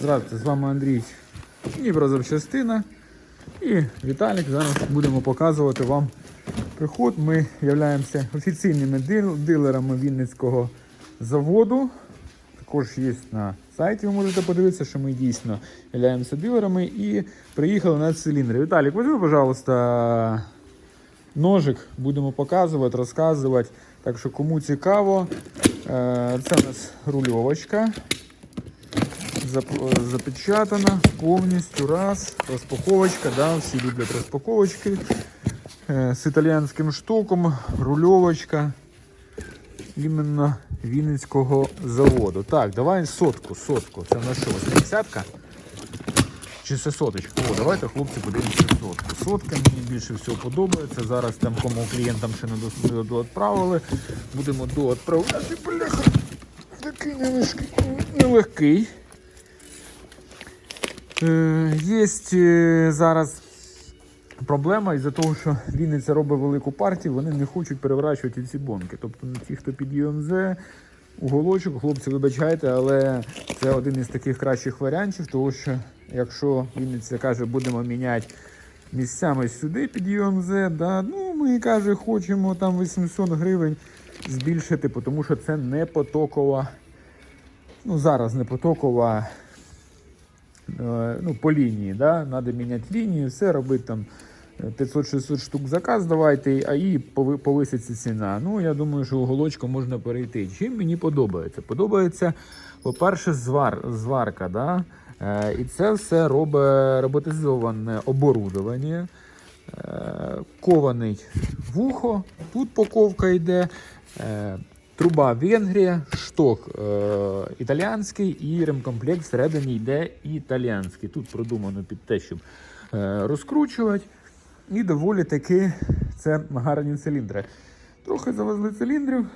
Здравствуйте, з вами Андрій Дніпрозапчастина і Віталік. Зараз будемо показувати вам приход. Ми являємося офіційними дилерами Вінницького заводу. Також є на сайті, ви можете подивитися, що ми дійсно являємося дилерами і приїхали на циліндри. Віталік, візьми, пожалуйста, ножик, будемо показувати, розказувати. Так що кому цікаво, е, це у нас рульовочка. Зап- запечатана повністю. Раз. Розпаковочка, да, всі люблять розпаковочки. Е, з італіянським штоком, рульовочка. Іменно Вінницького заводу. Так, давай сотку, сотку. Це в нас що, 80-ка? Чи це соточка? О, давайте, хлопці, подивимося сотку. Сотка мені більше всього подобається. Зараз там кому клієнтам ще не до- до- доотправили. Будемо доотправляти. Бляха, такий нелегкий. Е, Є е, зараз проблема із-за того, що Вінниця робить велику партію, вони не хочуть переворачувати ці бонки. Тобто ті, хто під ЮМЗ, уголочок, хлопці, вибачайте, але це один із таких кращих варіантів, тому що якщо Вінниця каже, будемо міняти місцями сюди під ЮМЗ, да, ну ми каже, хочемо там 800 гривень збільшити, тому що це не потокова. Ну, зараз не потокова ну, по лінії, да? Надо міняти лінію, все робити там е, 500-600 штук заказ давайте, а і повиситься ціна. Ну, я думаю, що уголочку можна перейти. Чим мені подобається? Подобається, по-перше, звар, зварка, да? Е, і це все робить роботизоване оборудовання. Е, Кований вухо, тут поковка йде. Труба Венгрія, шток е, італіянський і ремкомплект всередині йде італіянський. Тут продумано під те, щоб е, розкручувати. І доволі таки це гарні циліндри. Трохи завезли циліндрів.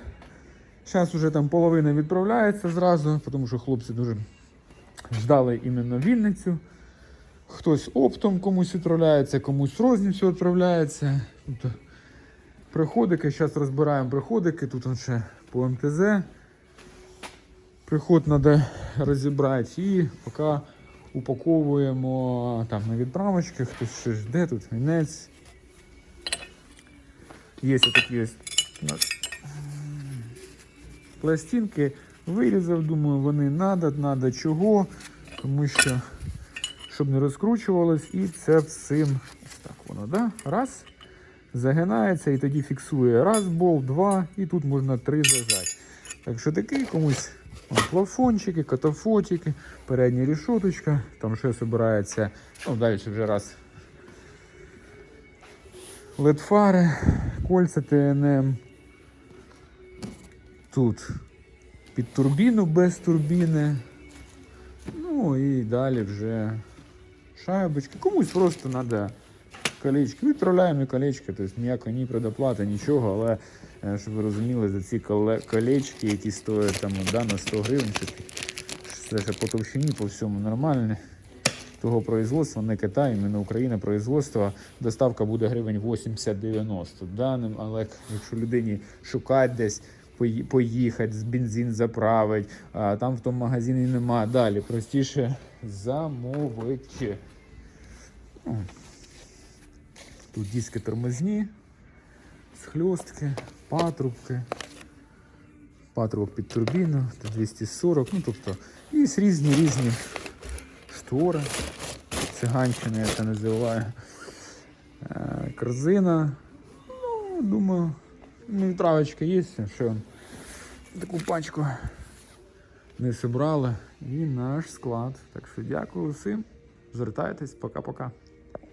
Зараз вже там половина відправляється зразу, тому що хлопці дуже ждали іменно Вінницю. Хтось оптом комусь відправляється, комусь розницю відправляється. Приходики, зараз розбираємо приходики, тут ще по МТЗ. Приход треба розібрати і поки упаковуємо там на відправочки, хтось щось жде, тут вінець. Є такі ось пластинки. Вирізав, думаю, вони надо, надо чого, тому що щоб не розкручувалось, і це всім так воно, да? Раз, загинається і тоді фіксує раз болт, два, і тут можна три зажати. Так що такий комусь плафончики, катафотики, передня рішоточка, там ще збирається, ну далі вже раз. LED-фари, кольця ТНМ. Тут під турбіну без турбіни. Ну і далі вже шайбочки. Комусь просто треба колечки. Відправляємо і колечки, тобто ніякої ні предоплати, нічого, але е, щоб ви розуміли, за ці колечки, які стоять там да, на 100 гривень, це ще по товщині, по всьому нормальне. Того производства, не Китай, іменно Україна производства, доставка буде гривень 80-90 даним, але якщо людині шукати десь, поїхати, з бензин заправити, а там в тому магазині нема. Далі простіше замовити. Тут диски тормозні, схльостки, патрубки, патрубок під турбіну, тут 240, ну тобто і різні різні штори. Циганщини я це називаю. Е, Корзина. Ну, думаю, ну, відправочка є, що таку пачку не зібрали. І наш склад. Так що дякую всім. Звертайтесь, пока-пока.